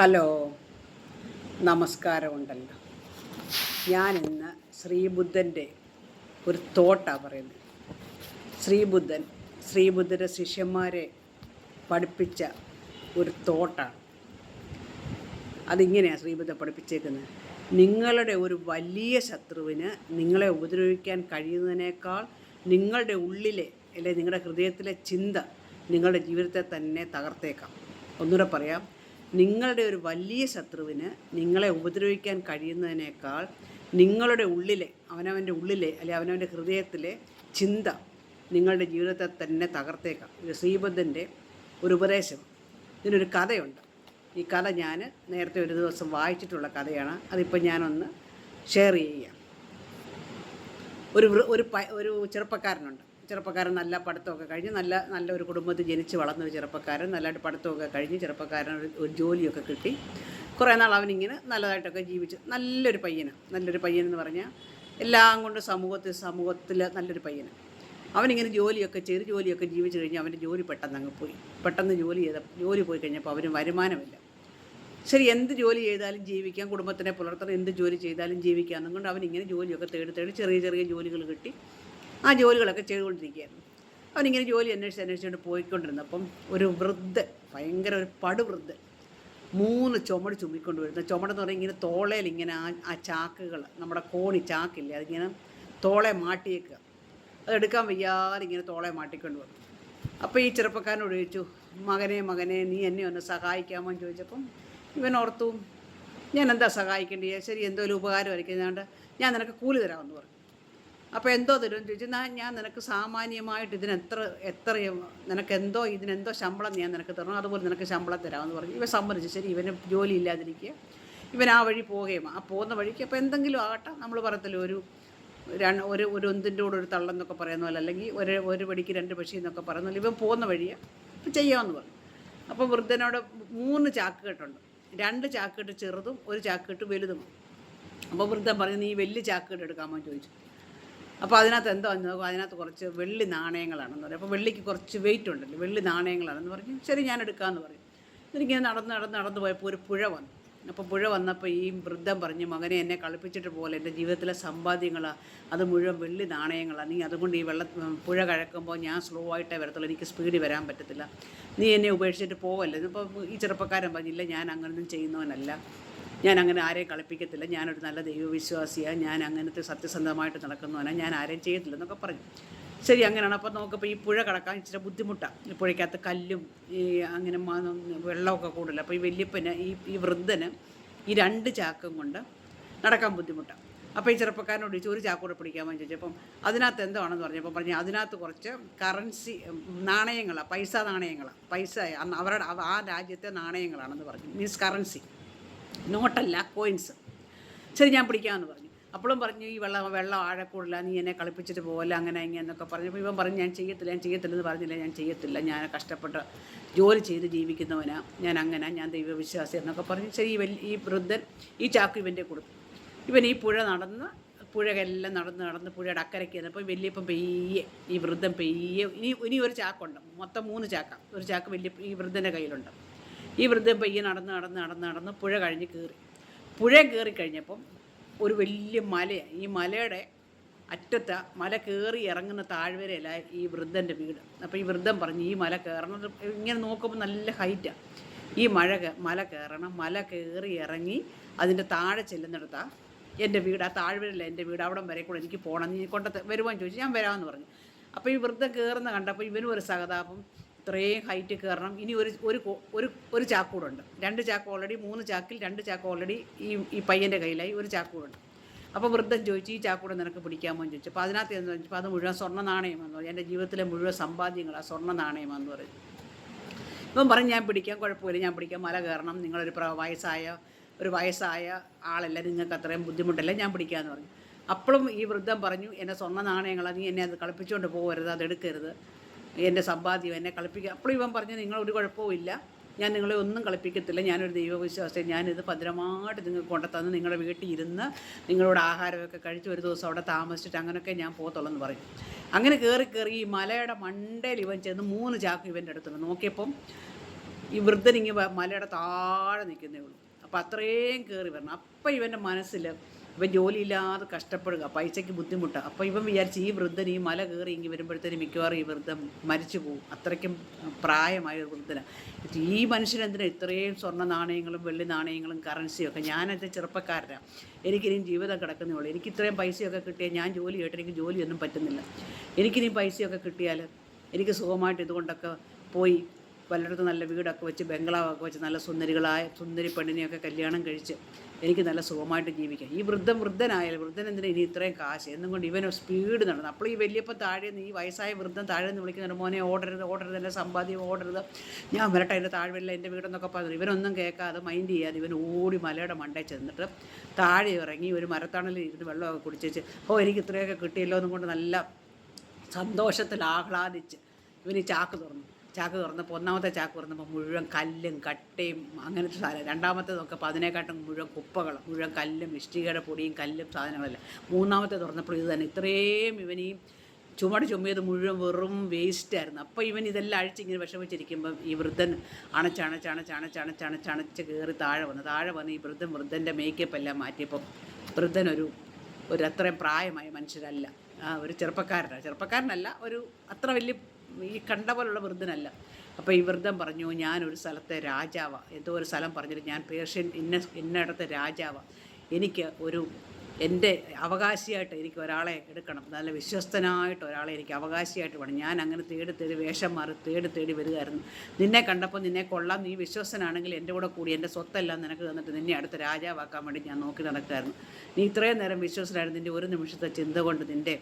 Hello. നമസ്കാരമുണ്ടല്ലോ. ഞാനിന്ന് ശ്രീബുദ്ധന്റെ ഒരു തോട്ടാണ് പറയുന്നത്. ശ്രീബുദ്ധൻ ശ്രീബുദ്ധന്റെ ശിഷ്യന്മാരെ പഠിപ്പിച്ച ഒരു തോട്ടാണ്. അതിങ്ങനെയാണ് ശ്രീബുദ്ധൻ പഠിപ്പിച്ചേക്കുന്നത്. നിങ്ങളുടെ ഒരു വലിയ ശത്രുവിന് നിങ്ങളെ ഉപദ്രവിക്കാൻ കഴിയുന്നതിനേക്കാൾ നിങ്ങളുടെ ഉള്ളിലെ അല്ലെ നിങ്ങളുടെ ഹൃദയത്തിലെ ചിന്ത നിങ്ങളുടെ ജീവിതത്തെ തന്നെ തകർത്തേക്കാം. ഒന്നുകൂടെ പറയാം. നിങ്ങളുടെ ഒരു വലിയ ശത്രുവിന് നിങ്ങളെ ഉപദ്രവിക്കാൻ കഴിയുന്നതിനേക്കാൾ നിങ്ങളുടെ ഉള്ളിലെ അവനവന്റെ ഉള്ളിലെ അല്ലെ അവനവന്റെ ഹൃദയത്തിലെ ചിന്ത നിങ്ങളുടെ ജീവിതത്തെ തന്നെ തകർത്തേക്കാം. ഇത് ശ്രീബദ്ധന്റെ ഒരു ഉപദേശം. ഇതിനൊരു കഥയുണ്ട്. ഈ കഥ ഞാൻ നേരത്തെ ഒരു ദിവസം വായിച്ചിട്ടുള്ള കഥയാണ്. അതിപ്പോൾ ഞാനൊന്ന് ഷെയർ ചെയ്യാം. ഒരു ഒരു ഒരു ചെറുപ്പക്കാരനുണ്ട്. ചെറുപ്പക്കാരൻ നല്ല പഠിത്തമൊക്കെ കഴിഞ്ഞ് നല്ല നല്ല ഒരു കുടുംബത്തിൽ ജനിച്ച് വളർന്ന ഒരു ചെറുപ്പക്കാരൻ നല്ലതായിട്ട് പഠിത്തമൊക്കെ കഴിഞ്ഞ് ചെറുപ്പക്കാരൻ ഒരു ഒരു ജോലിയൊക്കെ കിട്ടി. കുറേ നാൾ അവനിങ്ങനെ നല്ലതായിട്ടൊക്കെ ജീവിച്ച് നല്ലൊരു പയ്യന്. നല്ലൊരു പയ്യനെന്ന് പറഞ്ഞാൽ എല്ലാം കൊണ്ട് സമൂഹത്തിൽ സമൂഹത്തിൽ നല്ലൊരു പയ്യന്. അവനിങ്ങനെ ജോലിയൊക്കെ ചെറു ജോലിയൊക്കെ ജീവിച്ചു കഴിഞ്ഞാൽ അവന്റെ ജോലി പെട്ടെന്ന് അങ്ങ് പോയി. പെട്ടെന്ന് ജോലി ചെയ്ത ജോലി പോയി കഴിഞ്ഞപ്പോൾ അവന് വരുമാനമില്ല. ശരി എന്ത് ജോലി ചെയ്താലും ജീവിക്കാം കുടുംബത്തിനെ പുലർത്തണം എന്ത് ജോലി ചെയ്താലും ജീവിക്കാം. എന്നുകൊണ്ട് അവൻ ഇങ്ങനെ ജോലിയൊക്കെ തേടി തേടി ചെറിയ ചെറിയ ജോലികൾ കിട്ടി. ആ ജോലികളൊക്കെ ചെയ്തുകൊണ്ടിരിക്കുകയായിരുന്നു. അവനിങ്ങനെ ജോലി അന്വേഷിച്ച് അന്വേഷിച്ചുകൊണ്ട് പോയിക്കൊണ്ടിരുന്നപ്പം ഒരു വൃദ്ധ ഭയങ്കര ഒരു പടുവൃദ്ധൻ മൂന്ന് ചുമട് ചുമ്മിക്കൊണ്ട് വരുന്നത് ചുമടെന്ന് പറഞ്ഞാൽ ഇങ്ങനെ തോളയിൽ ഇങ്ങനെ ആ ആ ചാക്കുകൾ നമ്മുടെ കോണി ചാക്കില്ലേ അതിങ്ങനെ തോളെ മാട്ടിയേക്കുക. അതെടുക്കാൻ വയ്യാതെ ഇങ്ങനെ തോളെ മാട്ടിക്കൊണ്ട് വന്നു അപ്പോൾ ഈ ചെറുപ്പക്കാരനോട് ചോദിച്ചു മകനെ മകനെ നീ എന്നെ ഒന്ന് സഹായിക്കാമോ? എന്ന് ചോദിച്ചപ്പം ഇവൻ ഓർത്തു ഞാൻ എന്താ സഹായിക്കേണ്ടത്? ശരി എന്തോ ഒരു ഉപകാരം ആയിരിക്കും ഞാൻ നിനക്ക് കൂലി തരാമെന്ന് പറഞ്ഞു. അപ്പോൾ എന്തോ തരുമെന്ന് ചോദിച്ചു ഞാൻ നിനക്ക് സാമാന്യമായിട്ട് ഇതിനെത്ര എത്ര നിനക്ക് എന്തോ ഇതിനെന്തോ ശമ്പളം ഞാൻ നിനക്ക് തരണം. അതുപോലെ നിനക്ക് ശമ്പളം തരാമെന്ന് പറഞ്ഞു. ഇവ സമ്മതിച്ചു. ശരി ഇവന് ജോലി ഇല്ലാതിരിക്കുക ഇവൻ ആ വഴി പോവുകയും ആ പോകുന്ന വഴിക്ക് അപ്പോൾ എന്തെങ്കിലും ആകട്ടെ നമ്മൾ പറയത്തില്ല ഒരു ഒരു ഒരു ഒന്നിന്റെ കൂടെ ഒരു തള്ളെന്നൊക്കെ പറയുന്ന പോലെ അല്ലെങ്കിൽ ഒരു ഒരു വടിക്ക് രണ്ട് പക്ഷി എന്നൊക്കെ പറയുന്ന പോലെ ഇവൻ പോകുന്ന വഴിയാണ് അപ്പം ചെയ്യാമെന്ന് പറഞ്ഞു. അപ്പോൾ വൃദ്ധനോട് മൂന്ന് ചാക്കുകെട്ടുണ്ട് രണ്ട് ചാക്കുകെട്ട് ചെറുതും ഒരു ചാക്കുകെട്ട് വലുതും അപ്പോൾ വൃദ്ധൻ പറഞ്ഞു നീ വലിയ ചാക്കുകെട്ട് എടുക്കാമോ? ചോദിച്ചു. അപ്പോൾ അതിനകത്ത് എന്തോ നോക്കും അതിനകത്ത് കുറച്ച് വെള്ളി നാണയങ്ങളാണെന്ന് പറയും. അപ്പോൾ വെള്ളിക്ക് കുറച്ച് വെയിറ്റ് ഉണ്ടല്ലോ വെള്ളി നാണയങ്ങളാണെന്ന് പറഞ്ഞു ശരി ഞാൻ എടുക്കാമെന്ന് പറയും. എനിക്കിങ്ങനെ നടന്ന് നടന്ന് നടന്ന് പോയപ്പോൾ ഒരു പുഴ വന്നു. അപ്പോൾ പുഴ വന്നപ്പോൾ ഈ വൃദ്ധം പറഞ്ഞു മകനെ എന്നെ കളിപ്പിച്ചിട്ട് പോലെ എന്റെ ജീവിതത്തിലെ സമ്പാദ്യങ്ങളാണ് അത് മുഴുവൻ വെള്ളി നാണയങ്ങളാണ് നീ അതുകൊണ്ട് ഈ വെള്ള പുഴ കഴക്കുമ്പോൾ ഞാൻ സ്ലോ ആയിട്ടേ വരത്തുള്ളൂ. എനിക്ക് സ്പീഡിൽ വരാൻ പറ്റത്തില്ല. നീ എന്നെ ഉപേക്ഷിച്ചിട്ട് പോവല്ലേ? ഇപ്പോൾ ഈ ചെറുപ്പക്കാരൻ പറഞ്ഞില്ല ഞാൻ അങ്ങനൊന്നും ചെയ്യുന്നവനല്ല. ഞാൻ അങ്ങനെ ആരെയും കളിപ്പിക്കത്തില്ല. ഞാനൊരു നല്ല ദൈവവിശ്വാസിയാണ് ഞാൻ അങ്ങനത്തെ സത്യസന്ധമായിട്ട് നടക്കുന്നവനാണ് ഞാൻ ആരെയും ചെയ്യത്തില്ല എന്നൊക്കെ പറഞ്ഞു ശരി അങ്ങനെയാണ്. അപ്പോൾ നമുക്കിപ്പോൾ ഈ പുഴ കടക്കാൻ ഇച്ചിരി ബുദ്ധിമുട്ടാണ് ഈ പുഴയ്ക്കകത്ത് കല്ലും ഈ അങ്ങനെ വെള്ളമൊക്കെ കൂടുതൽ അപ്പോൾ ഈ വല്യപ്പന് ഈ ഈ വൃദ്ധന് ഈ രണ്ട് ചാക്കും കൊണ്ട് നടക്കാൻ ബുദ്ധിമുട്ടാണ് അപ്പോൾ ഈ ചെറുപ്പക്കാരനോട് ചോദിച്ചു ഒരു ചാക്കൂടെ പിടിക്കാമെന്ന് ചോദിച്ചപ്പം അതിനകത്ത് എന്താണെന്ന് പറഞ്ഞപ്പോൾ പറഞ്ഞു അതിനകത്ത് കുറച്ച് കറൻസി നാണയങ്ങളാണ് പൈസ നാണയങ്ങളാണ് പൈസ അവരുടെ ആ രാജ്യത്തെ നാണയങ്ങളാണെന്ന് പറഞ്ഞു. Means currency. നോട്ടല്ല കോയിൻസ് ശരി ഞാൻ പിടിക്കാമെന്ന് പറഞ്ഞു. അപ്പോഴും പറഞ്ഞു ഈ വെള്ളം വെള്ളം ആഴക്കൂടില്ല നീ എന്നെ കളിപ്പിച്ചിട്ട് പോകല്ല അങ്ങനെ ഇങ്ങനെ എന്നൊക്കെ പറഞ്ഞപ്പോൾ ഇവൻ പറഞ്ഞു ഞാൻ ചെയ്യത്തില്ല ഞാൻ ചെയ്യത്തില്ലെന്ന് പറഞ്ഞില്ല ഞാൻ ചെയ്യത്തില്ല. ഞാൻ കഷ്ടപ്പെട്ട് ജോലി ചെയ്ത് ജീവിക്കുന്നവനാ ഞാൻ അങ്ങനെ ഞാൻ ദൈവവിശ്വാസി എന്നൊക്കെ പറഞ്ഞു. ശരി ഈ ഈ വൃദ്ധൻ ഈ ചാക്കു ഇവന്റെ കൊടുത്തു ഇവൻ ഈ പുഴ നടന്ന് പുഴയെല്ലാം നടന്ന് നടന്ന് പുഴയുടെ അക്കരയ്ക്ക് ചെന്നപ്പോൾ വലിയപ്പം പെയ്യെ ഈ വൃദ്ധൻ പെയ്യെ. ഇനി ഇനി ഒരു ചാക്കുണ്ട് മൊത്തം മൂന്ന് ചാക്ക. ഒരു ചാക്ക് വലിയ ഈ വൃദ്ധന്റെ കയ്യിലുണ്ട്. ഈ വൃദ്ധൻ പയ്യൻ നടന്ന് നടന്ന് നടന്ന് നടന്ന് പുഴ കഴിഞ്ഞ് കയറി. പുഴ കയറി കഴിഞ്ഞപ്പം ഒരു വലിയ മലയാണ് ഈ മലയുടെ അറ്റത്ത് മല കയറി ഇറങ്ങുന്ന താഴ്വരയല്ല ഈ വൃദ്ധന്റെ വീട്. അപ്പോൾ ഈ വൃദ്ധൻ പറഞ്ഞു ഈ മല കയറണം ഇങ്ങനെ നോക്കുമ്പോൾ നല്ല ഹൈറ്റാണ് ഈ മഴ മല കയറണം. മല കയറി ഇറങ്ങി അതിന്റെ താഴെ ചെല്ലുന്നിടത്താണ് എന്റെ വീട് ആ താഴ്വരയില്ല എന്റെ വീട് അവിടം വരെ കൂടെ എനിക്ക് പോകണം നീ കൊണ്ട വരുവാൻ ചോദിച്ചു. ഞാൻ വരാമെന്ന് പറഞ്ഞു. അപ്പോൾ ഈ വൃദ്ധം കയറുന്ന കണ്ടപ്പോൾ ഇവനും ഒരു സഹതാപം. ഇത്രയും ഹൈറ്റ് കയറണം. ഇനി ഒരു ഒരു ഒരു ഒരു ചാക്കൂടുണ്ട് രണ്ട് ചാക്ക് ഓൾറെഡി മൂന്ന് ചാക്കിൽ രണ്ട് ചാക്ക് ഓൾറെഡി ഈ ഈ പയ്യന്റെ കയ്യിലായി ഒരു ചാക്കൂടുണ്ട് അപ്പോൾ വൃദ്ധൻ ചോദിച്ചു ഈ ചാക്കൂടെ നിനക്ക് പിടിക്കാമോ? എന്ന് ചോദിച്ചു. അപ്പോൾ അതിനകത്ത് എന്ന് ചോദിച്ചപ്പോൾ അത് മുഴുവൻ സ്വർണ നാണയമെന്ന് പറഞ്ഞു. എന്റെ ജീവിതത്തിലെ മുഴുവൻ സമ്പാദ്യങ്ങൾ ആ സ്വർണ നാണയമെന്ന് പറഞ്ഞു. ഇപ്പം പറഞ്ഞു ഞാൻ പിടിക്കാം കുഴപ്പമില്ല. ഞാൻ പിടിക്കാം. മല കയറണം. നിങ്ങളൊരു വയസ്സായ ഒരു വയസ്സായ ആളല്ല. നിങ്ങൾക്ക് അത്രയും ബുദ്ധിമുട്ടല്ല. ഞാൻ പിടിക്കാമെന്ന് പറഞ്ഞു. അപ്പോഴും ഈ വൃദ്ധം പറഞ്ഞു എന്നെ സ്വർണ നാണയങ്ങളാണ് നീ എന്നെ അത് കളിപ്പിച്ചുകൊണ്ട് പോകരുത്. അത് എടുക്കരുത്. എന്റെ സമ്പാദ്യം എന്നെ കളിപ്പിക്കുക അപ്പോൾ ഇവൻ പറഞ്ഞു നിങ്ങൾ ഒരു കുഴപ്പവും ഇല്ല. ഞാൻ നിങ്ങളെ ഒന്നും കളിപ്പിക്കത്തില്ല. ഞാനൊരു ദൈവവിശ്വാസം ഞാനിത് ഭദ്രമായിട്ട് നിങ്ങൾക്ക് കൊണ്ടുത്തന്ന് നിങ്ങളുടെ വീട്ടിൽ ഇരുന്ന് നിങ്ങളോട് ആഹാരമൊക്കെ കഴിച്ച് ഒരു ദിവസം അവിടെ താമസിച്ചിട്ട് അങ്ങനെയൊക്കെ ഞാൻ പോകത്തുള്ളൂ എന്ന് പറയും. അങ്ങനെ കയറി കയറി ഈ മലയുടെ മണ്ടയിൽ ഇവൻ ചെന്ന് മൂന്ന് ചാക്ക് ഇവന്റെ അടുത്തുണ്ട്. നോക്കിയപ്പം ഈ വൃദ്ധൻ ഇങ്ങനെ മലയുടെ താഴെ നിൽക്കുന്നേ ഉള്ളൂ. അപ്പം അത്രയും കയറി വരണം. അപ്പം ഇവന്റെ മനസ്സിൽ ഇവൻ ജോലിയില്ലാതെ കഷ്ടപ്പെടുക പൈസയ്ക്ക് ബുദ്ധിമുട്ട്. അപ്പോൾ ഇവൻ വിചാരിച്ച് ഈ വൃദ്ധൻ ഈ മല കയറി ഇങ്ങനെ വരുമ്പോഴത്തേനും മിക്കവാറും ഈ വൃദ്ധൻ മരിച്ചു പോകും. അത്രയ്ക്കും പ്രായമായ ഒരു വൃദ്ധനാണ് ഈ മനുഷ്യനെന്തിനാ ഇത്രയും സ്വർണ നാണയങ്ങളും വെള്ളി നാണയങ്ങളും കറൻസിയും ഒക്കെ? ഞാനത് ചെറുപ്പക്കാരനാണ് എനിക്കിനിയും ജീവിതം കിടക്കുന്നേ ഉള്ളൂ എനിക്ക് ഇത്രയും പൈസയൊക്കെ കിട്ടിയാൽ ഞാൻ ജോലി കേട്ട് എനിക്ക് ജോലിയൊന്നും പറ്റുന്നില്ല. എനിക്കിനിയും പൈസയൊക്കെ കിട്ടിയാൽ എനിക്ക് സുഖമായിട്ട് ഇതുകൊണ്ടൊക്കെ പോയി പലയിടത്തും നല്ല വീടൊക്കെ വെച്ച് ബംഗ്ലാവൊക്കെ വെച്ച് നല്ല സുന്ദരികളായ സുന്ദരി പെണ്ണിനെയൊക്കെ കല്യാണം കഴിച്ച് എനിക്ക് നല്ല സുഖമായിട്ട് ജീവിക്കാം. ഈ വൃദ്ധം വൃദ്ധനായാലും വൃദ്ധൻ എന്തിനാ ഇനി ഇത്രയും കാശ്? എന്നും കൊണ്ട് ഇവന് സ്പീഡ് നടന്നു. അപ്പോൾ ഈ വലിയപ്പം താഴെ നിന്ന് ഈ വയസ്സായ വൃദ്ധം താഴെ നിന്ന് വിളിക്കുന്നുണ്ട് മോനെ ഓടരുത് ഓടരുത് എന്റെ സമ്പാദ്യം ഓടരുത്. ഞാൻ വരട്ടെ എന്റെ താഴ്വല്ല എന്റെ വീടെന്നൊക്കെ പറഞ്ഞു ഇവനൊന്നും കേൾക്കാതെ മൈൻഡ് ചെയ്യാതെ ഇവൻ ഓടി മലയുടെ മണ്ടയിൽ ചെന്നിട്ട് താഴെ ഇറങ്ങി ഒരു മരത്തണലിൽ ഇരുന്ന് വെള്ളമൊക്കെ കുടിച്ചേച്ച് ഓ എനിക്ക് ഇത്രയൊക്കെ കിട്ടിയല്ലോ എന്നും കൊണ്ട് നല്ല സന്തോഷത്തിൽ ആഹ്ലാദിച്ച് ഇവന് ചാക്ക് തുറന്നു. ചാക്ക് തുറന്നപ്പോൾ ഒന്നാമത്തെ ചാക്ക് തുറന്നപ്പോൾ മുഴുവൻ കല്ലും കട്ടയും അങ്ങനത്തെ സാധനം. രണ്ടാമത്തെ നോക്കപ്പോൾ അതിനെക്കാട്ടും മുഴുവൻ കുപ്പകൾ മുഴുവൻ കല്ലും ഇഷ്ടികയുടെ പൊടിയും കല്ലും സാധനങ്ങളെല്ലാം. മൂന്നാമത്തെ തുറന്നപ്പോൾ ഇത് തന്നെ ഇത്രയും ഇവനീ ചുമട് ചുമ്മിയത് മുഴുവൻ വെറും വേസ്റ്റായിരുന്നു അപ്പോൾ ഇവൻ ഇതെല്ലാം അഴിച്ചിങ്ങനെ വിഷമിച്ചിരിക്കുമ്പം ഈ വൃദ്ധൻ അണച്ചണച്ചണച്ചണച്ചണച്ചണച്ച് കയറി താഴെ വന്നു താഴെ വന്ന് ഈ വൃദ്ധൻ വൃദ്ധന്റെ മേക്കപ്പ് എല്ലാം മാറ്റിയപ്പം വൃദ്ധൻ ഒരു അത്രയും പ്രായമായ മനുഷ്യരല്ല. ഒരു ചെറുപ്പക്കാരനാണ് ചെറുപ്പക്കാരനല്ല ഒരു അത്ര വലിയ ഈ കണ്ട പോലുള്ള വൃദ്ധനല്ല. അപ്പോൾ ഈ വൃദ്ധൻ പറഞ്ഞു ഞാനൊരു സ്ഥലത്തെ രാജാവാണ് എന്തോ ഒരു സ്ഥലം പറഞ്ഞിട്ട് ഞാൻ പേർഷ്യൻ ഇന്ന ഇന്നയിടത്തെ രാജാവാണ് എനിക്ക് ഒരു എന്റെ അവകാശിയായിട്ട് എനിക്ക് ഒരാളെ എടുക്കണം. നല്ല വിശ്വസ്തനായിട്ട് ഒരാളെ എനിക്ക് അവകാശിയായിട്ട് വേണം. ഞാൻ അങ്ങനെ തേടി തേടി വേഷം മാറി തേടി തേടി വരികയായിരുന്നു. നിന്നെ കണ്ടപ്പോൾ നിന്നെ കൊള്ളാം. നീ വിശ്വസ്തനാണെങ്കിൽ എന്റെ കൂടെ കൂടി എന്റെ സ്വത്തെല്ലാം നിനക്ക് തന്നിട്ട് നിന്നെ അടുത്ത രാജാവാക്കാൻ വേണ്ടി ഞാൻ നോക്കി നടക്കുമായിരുന്നു നീ ഇത്രയും നേരം വിശ്വസ്തനായിരുന്നു. നിന്റെ ഒരു നിമിഷത്തെ ചിന്ത കൊണ്ട് നിന്റെ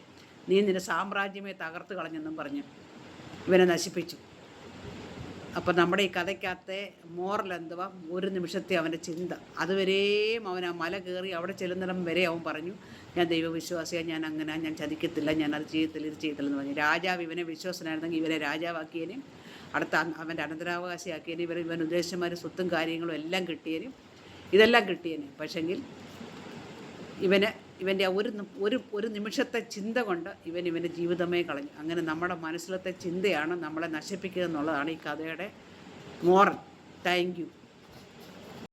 നീ നിന്റെ സാമ്രാജ്യമേ തകർത്ത് കളഞ്ഞെന്നും പറഞ്ഞു. ഇവനെ നശിപ്പിച്ചു. അപ്പം നമ്മുടെ ഈ കഥയ്ക്കകത്തെ മോറൽ എന്തുവാ? ഒരു നിമിഷത്തെ അവന്റെ ചിന്ത. അതുവരെയും അവൻ ആ മല കയറി അവിടെ ചെല്ലുന്നിടം വരെ അവൻ പറഞ്ഞു ഞാൻ ദൈവവിശ്വാസിയാണ് ഞാൻ അങ്ങനെ ഞാൻ ചതിക്കത്തില്ല ഞാൻ അത് ചെയ്യത്തില്ല ഇത് ചെയ്യത്തില്ലെന്ന് പറഞ്ഞു. രാജാവ് ഇവനെ വിശ്വാസനായിരുന്നെങ്കിൽ ഇവരെ രാജാവാക്കിയതിനും അടുത്ത അവന്റെ അനന്തരാവകാശിയാക്കിയതിനും ഇവർ ഇവൻ ഉദ്ദേശന്മാർ സ്വത്തും കാര്യങ്ങളും എല്ലാം കിട്ടിയതിനും ഇതെല്ലാം കിട്ടിയതിന് പക്ഷെങ്കിൽ ഇവന് ഇവന്റെ ഒരു ഒരു ഒരു നിമിഷത്തെ ചിന്ത കൊണ്ട് ഇവൻ ഇവന്റെ ജീവിതമേ കളഞ്ഞു. അങ്ങനെ നമ്മുടെ മനസ്സിലത്തെ ചിന്തയാണ് നമ്മളെ നശിപ്പിക്കുക എന്നുള്ളതാണ് ഈ കഥയുടെ മോറൽ. Thank you.